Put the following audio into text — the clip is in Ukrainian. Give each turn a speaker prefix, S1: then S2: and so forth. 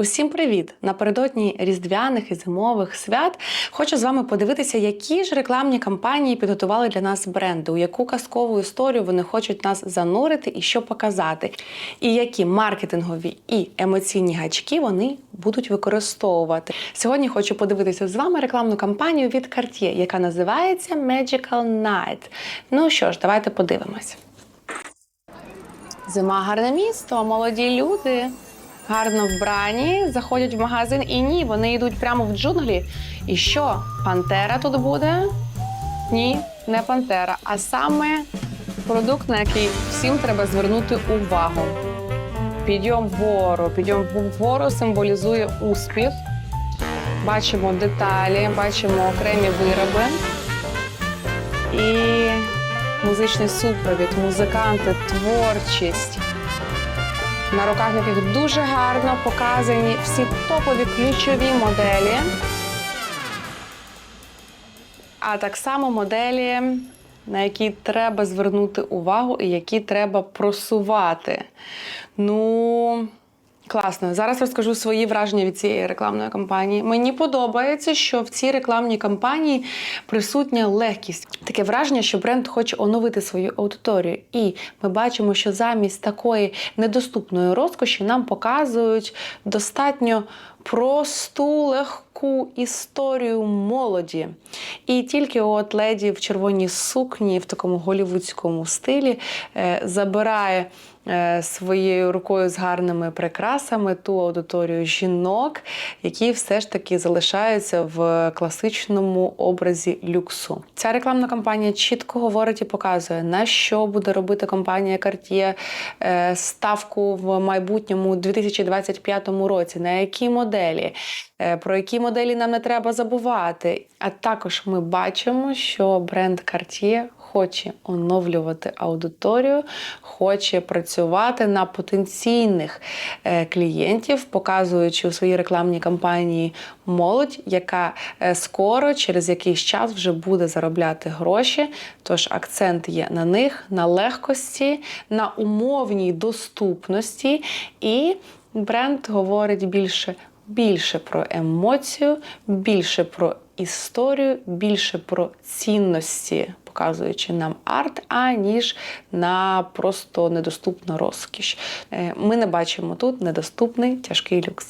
S1: Усім привіт! Напередодні різдвяних і зимових свят хочу з вами подивитися, які ж рекламні кампанії підготували для нас бренди, у яку казкову історію вони хочуть нас занурити і що показати, і які маркетингові і емоційні гачки вони будуть використовувати. Сьогодні хочу подивитися з вами рекламну кампанію від Cartier, яка називається Magical Night. Ну що ж, давайте подивимось. Зима гарне місто, молоді люди гарно вбрані, заходять в магазин і ні, вони йдуть прямо в джунглі. І що? Пантера тут буде? Ні, не пантера, а саме продукт, на який всім треба звернути увагу. Підйом вгору. Підйом вгору символізує успіх. Бачимо деталі, бачимо окремі вироби. І музичний супровід, музиканти, творчість. На руках яких дуже гарно показані всі топові ключові моделі. А так само моделі, на які треба звернути увагу і які треба просувати. Ну, класно. Зараз розкажу свої враження від цієї рекламної кампанії. Мені подобається, що в цій рекламній кампанії присутня легкість. Таке враження, що бренд хоче оновити свою аудиторію. І ми бачимо, що замість такої недоступної розкоші нам показують достатньо просту, легку історію молоді. І тільки от леді в червоній сукні, в такому голівудському стилі, е, забирає е, своєю рукою з гарними прикрасами ту аудиторію жінок, які все ж таки залишаються в класичному образі люксу. Ця рекламна кампанія чітко говорить і показує, на що буде робити компанія Cartier е, ставку в майбутньому 2025 році, на які моделі, про які моделі нам не треба забувати. А також ми бачимо, що бренд Cartier хоче оновлювати аудиторію, хоче працювати на потенційних е, клієнтів, показуючи у своїй рекламній кампанії молодь, яка е, скоро, через якийсь час, вже буде заробляти гроші. Тож акцент є на них, на легкості, на умовній доступності, і бренд говорить більше. Більше про емоцію, більше про історію, більше про цінності, показуючи нам арт, аніж на просто недоступну розкіш. Е, Ми не бачимо тут недоступний тяжкий люкс.